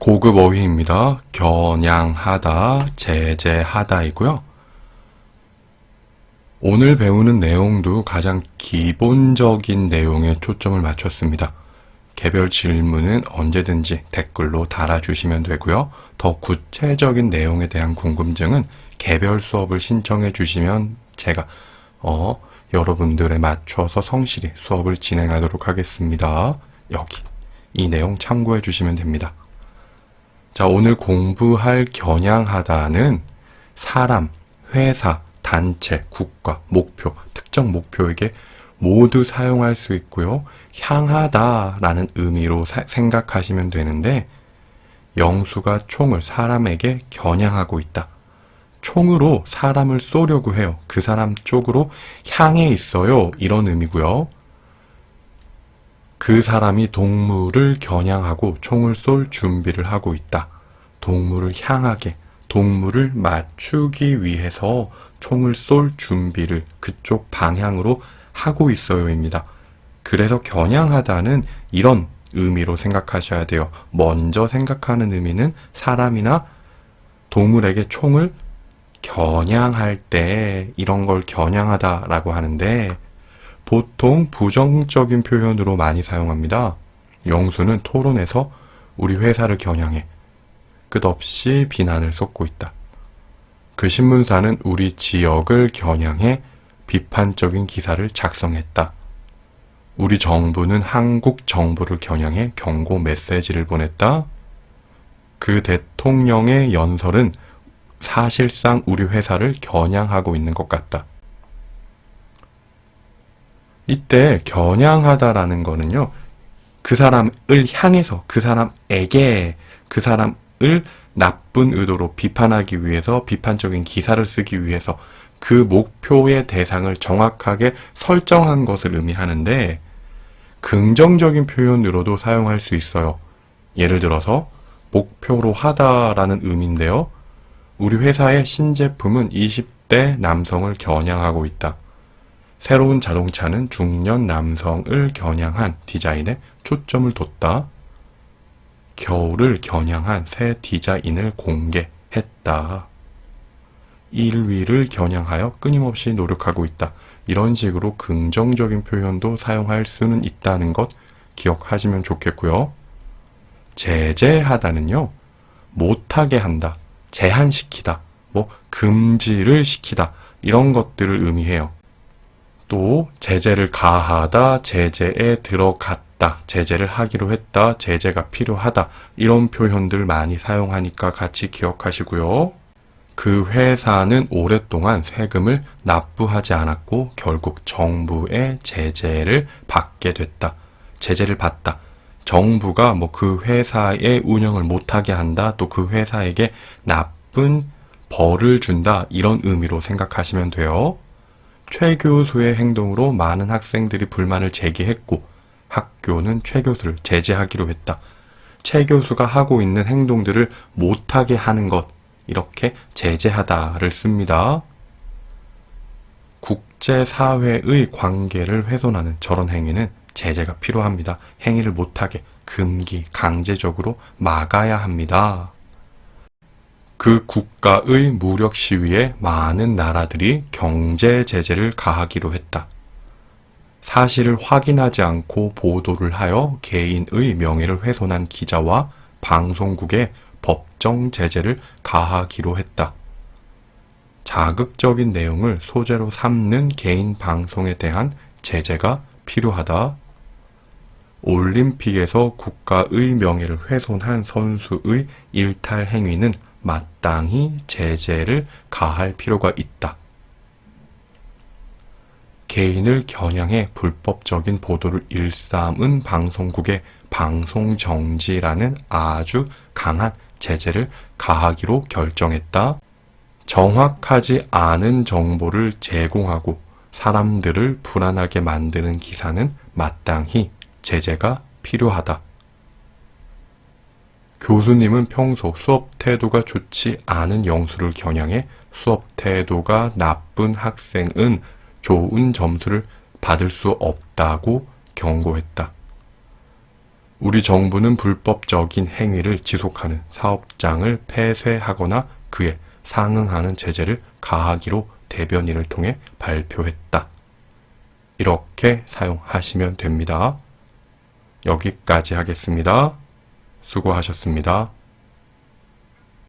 고급 어휘입니다. 겨냥하다, 제재하다이고요. 오늘 배우는 내용도 가장 기본적인 내용에 초점을 맞췄습니다. 개별 질문은 언제든지 댓글로 달아주시면 되고요. 더 구체적인 내용에 대한 궁금증은 개별 수업을 신청해 주시면 제가 어, 여러분들에 맞춰서 성실히 수업을 진행하도록 하겠습니다. 여기 이 내용 참고해 주시면 됩니다. 자, 오늘 공부할 겨냥하다는 사람, 회사, 단체, 국가, 목표, 특정 목표에게 모두 사용할 수 있고요. 향하다라는 의미로 사- 생각하시면 되는데 영수가 총을 사람에게 겨냥하고 있다. 총으로 사람을 쏘려고 해요. 그 사람 쪽으로 향해 있어요. 이런 의미고요. 그 사람이 동물을 겨냥하고 총을 쏠 준비를 하고 있다. 동물을 향하게, 동물을 맞추기 위해서 총을 쏠 준비를 그쪽 방향으로 하고 있어요입니다. 그래서 겨냥하다는 이런 의미로 생각하셔야 돼요. 먼저 생각하는 의미는 사람이나 동물에게 총을 겨냥할 때 이런 걸 겨냥하다라고 하는데 보통 부정적인 표현으로 많이 사용합니다. 영수는 토론에서 우리 회사를 겨냥해 끝없이 비난을 쏟고 있다. 그 신문사는 우리 지역을 겨냥해 비판적인 기사를 작성했다. 우리 정부는 한국 정부를 겨냥해 경고 메시지를 보냈다. 그 대통령의 연설은 사실상 우리 회사를 겨냥하고 있는 것 같다. 이때 겨냥하다라는 거는요, 그 사람을 향해서 그 사람에게 그 사람을 나쁜 의도로 비판하기 위해서 비판적인 기사를 쓰기 위해서 그 목표의 대상을 정확하게 설정한 것을 의미하는데 긍정적인 표현으로도 사용할 수 있어요. 예를 들어서 목표로 하다라는 의미인데요. 우리 회사의 신제품은 20대 남성을 겨냥하고 있다. 새로운 자동차는 중년 남성을 겨냥한 디자인에 초점을 뒀다. 겨울을 겨냥한 새 디자인을 공개했다. 1위를 겨냥하여 끊임없이 노력하고 있다. 이런 식으로 긍정적인 표현도 사용할 수는 있다는 것 기억하시면 좋겠고요. 제재하다는요, 못하게 한다, 제한시키다, 뭐, 금지를 시키다, 이런 것들을 의미해요. 또, 제재를 가하다, 제재에 들어갔다, 제재를 하기로 했다, 제재가 필요하다, 이런 표현들 많이 사용하니까 같이 기억하시고요. 그 회사는 오랫동안 세금을 납부하지 않았고 결국 정부의 제재를 받게 됐다. 제재를 받다. 정부가 뭐 그 회사의 운영을 못하게 한다. 또 그 회사에게 나쁜 벌을 준다. 이런 의미로 생각하시면 돼요. 최 교수의 행동으로 많은 학생들이 불만을 제기했고 학교는 최 교수를 제재하기로 했다. 최 교수가 하고 있는 행동들을 못하게 하는 것 이렇게 제재하다를 씁니다. 국제사회의 관계를 훼손하는 저런 행위는 제재가 필요합니다. 행위를 못하게 금기, 강제적으로 막아야 합니다. 그 국가의 무력 시위에 많은 나라들이 경제 제재를 가하기로 했다. 사실을 확인하지 않고 보도를 하여 개인의 명예를 훼손한 기자와 방송국에 법정 제재를 가하기로 했다. 자극적인 내용을 소재로 삼는 개인 방송에 대한 제재가 필요하다. 올림픽에서 국가의 명예를 훼손한 선수의 일탈 행위는 마땅히 제재를 가할 필요가 있다. 개인을 겨냥해 불법적인 보도를 일삼은 방송국에 방송 정지라는 아주 강한 제재를 가하기로 결정했다. 정확하지 않은 정보를 제공하고 사람들을 불안하게 만드는 기사는 마땅히 제재가 필요하다. 교수님은 평소 수업 태도가 좋지 않은 영수를 겨냥해 수업 태도가 나쁜 학생은 좋은 점수를 받을 수 없다고 경고했다. 우리 정부는 불법적인 행위를 지속하는 사업장을 폐쇄하거나 그에 상응하는 제재를 가하기로 대변인을 통해 발표했다. 이렇게 사용하시면 됩니다. 여기까지 하겠습니다. 수고하셨습니다.